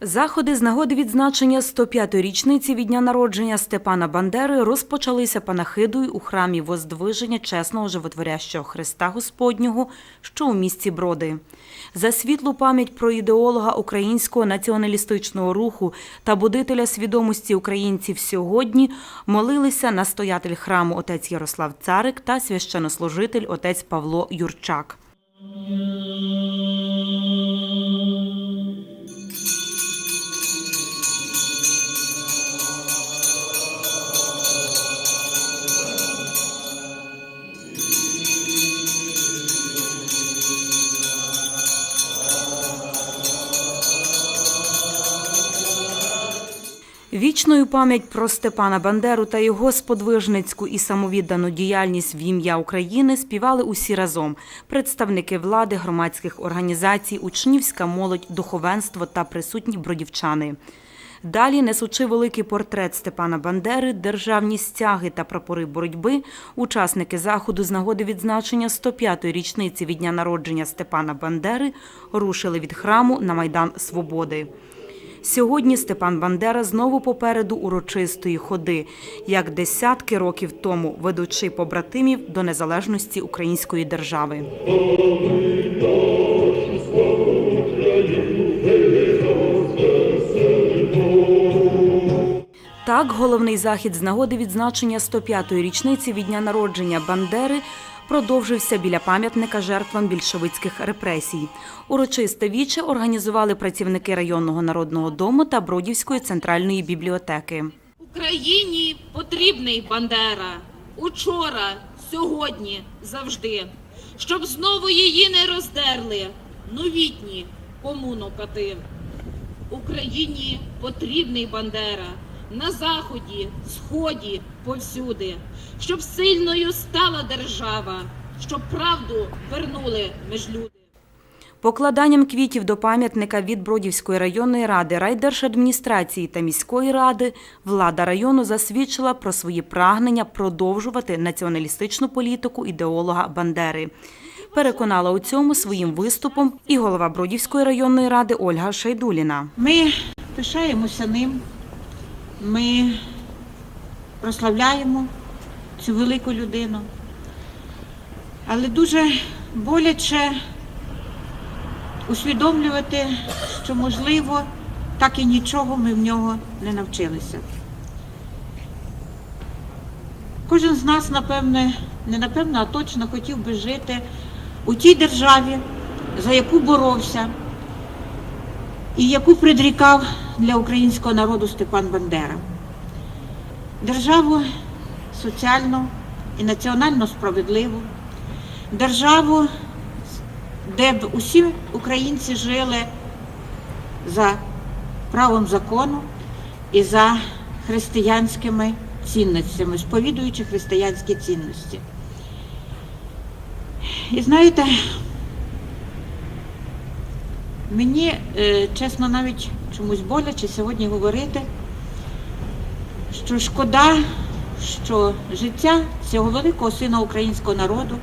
Заходи з нагоди відзначення 105-ї річниці від дня народження Степана Бандери розпочалися панахидою у храмі Воздвиження чесного животворящого Христа Господнього, що у місті Броди. За світлу пам'ять про ідеолога українського націоналістичного руху та будителя свідомості українців сьогодні молилися настоятель храму отець Ярослав Царик та священнослужитель отець Павло Юрчак. Вічною пам'ять про Степана Бандеру та його сподвижницьку і самовіддану діяльність в ім'я України співали усі разом: представники влади, громадських організацій, учнівська молодь, духовенство та присутні бродівчани. Далі, несучи великий портрет Степана Бандери, державні стяги та прапори боротьби, учасники заходу з нагоди відзначення 105-ї річниці від дня народження Степана Бандери рушили від храму на Майдан Свободи. Сьогодні Степан Бандера знову попереду урочистої ходи, як десятки років тому, ведучи побратимів до незалежності української держави. Так, головний захід з нагоди відзначення 105-ї річниці від дня народження Бандери продовжився біля пам'ятника жертвам більшовицьких репресій. Урочисте віче організували працівники районного народного дому та Бродівської центральної бібліотеки. Україні потрібний Бандера учора, сьогодні, завжди, щоб знову її не роздерли новітні комунокати. Україні потрібний Бандера на заході, сході, повсюди, щоб сильною стала держава, щоб правду вернули між люди. Покладанням квітів до пам'ятника від Бродівської районної ради, райдержадміністрації та міської ради влада району засвідчила про свої прагнення продовжувати націоналістичну політику ідеолога Бандери. Переконала у цьому своїм виступом і голова Бродівської районної ради Ольга Шайдуліна. Ми пишаємося ним, ми прославляємо цю велику людину, але дуже боляче усвідомлювати, що, можливо, так і нічого ми в нього не навчилися. Кожен з нас, напевне, не напевно, а точно хотів би жити у тій державі, за яку боровся і яку предрікав для українського народу Степан Бандера. Державу соціально і національно справедливу, державу, де б усі українці жили за правом закону і за християнськими цінностями, сповідуючи християнські цінності. І знаєте, Мені, е, чесно, навіть чомусь боляче сьогодні говорити, що шкода, що життя цього великого сина українського народу,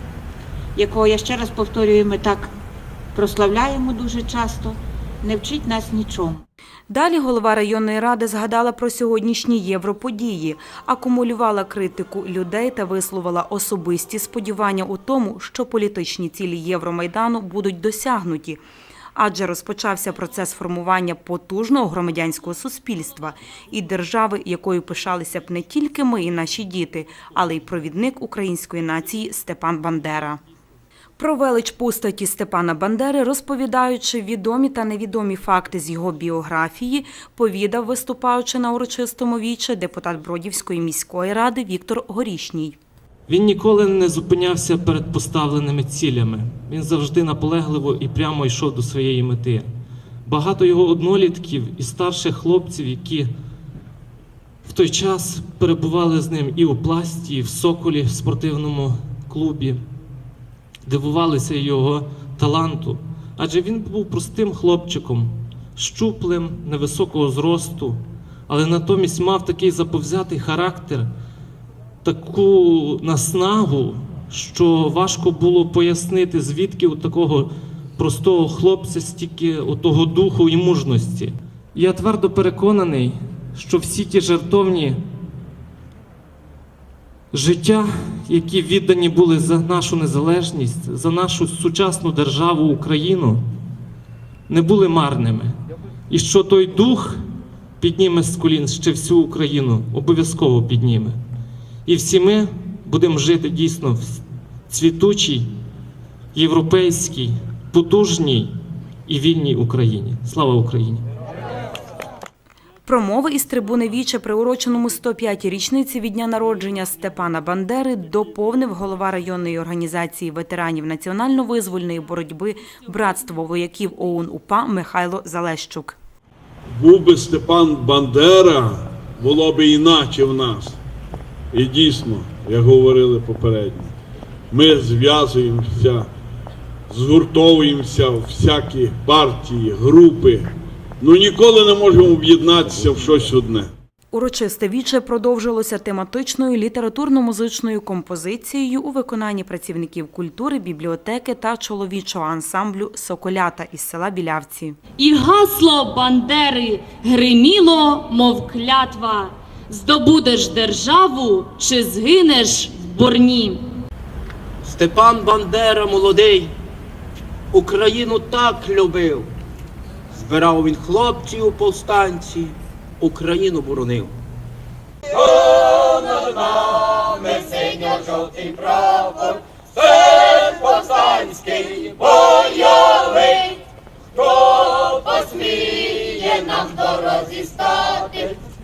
якого я ще раз повторюю, ми так прославляємо дуже часто, не вчить нас нічому. Далі голова районної ради згадала про сьогоднішні європодії, акумулювала критику людей та висловила особисті сподівання у тому, що політичні цілі Євромайдану будуть досягнуті. Адже розпочався процес формування потужного громадянського суспільства і держави, якою пишалися б не тільки ми і наші діти, але й провідник української нації Степан Бандера. Про велич постаті Степана Бандери, розповідаючи відомі та невідомі факти з його біографії, повідав, виступаючи на урочистому віче, депутат Бродівської міської ради Віктор Горішній. Він ніколи не зупинявся перед поставленими цілями. Він завжди наполегливо і прямо йшов до своєї мети. Багато його однолітків і старших хлопців, які в той час перебували з ним і у пласті, і в соколі в спортивному клубі, дивувалися його таланту, адже він був простим хлопчиком, щуплим, невисокого зросту, але натомість мав такий заповзятий характер таку наснагу, що важко було пояснити, звідки у такого простого хлопця стільки того духу і мужності. Я твердо переконаний, що всі ті жертовні життя, які віддані були за нашу незалежність, за нашу сучасну державу Україну, не були марними. І що той дух підніме з колін ще всю Україну, обов'язково підніме. І всі ми будемо жити дійсно в цвітучій, європейській, потужній і вільній Україні. Слава Україні! Промови із трибуни Віче, приуроченому 105-й річниці від дня народження Степана Бандери, доповнив голова районної організації ветеранів національно-визвольної боротьби Братство вояків ОУН УПА Михайло Залещук. Був би Степан Бандера, було б іначе в нас. І дійсно, як говорили попередньо, ми зв'язуємося, згуртовуємося в всякі партії, групи, ну ніколи не можемо об'єднатися в щось одне. Урочисте віче продовжилося тематичною літературно-музичною композицією у виконанні працівників культури, бібліотеки та чоловічого ансамблю Соколята із села Білявці. І гасло Бандери гриміло, мов клятва. Здобудеш державу чи згинеш в борні. Степан Бандера молодий, Україну так любив. Збирав він хлопців у повстанці, Україну боронив.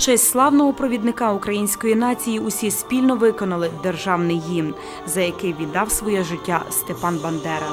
честь славного провідника української нації усі спільно виконали державний гімн, за який віддав своє життя Степан Бандера.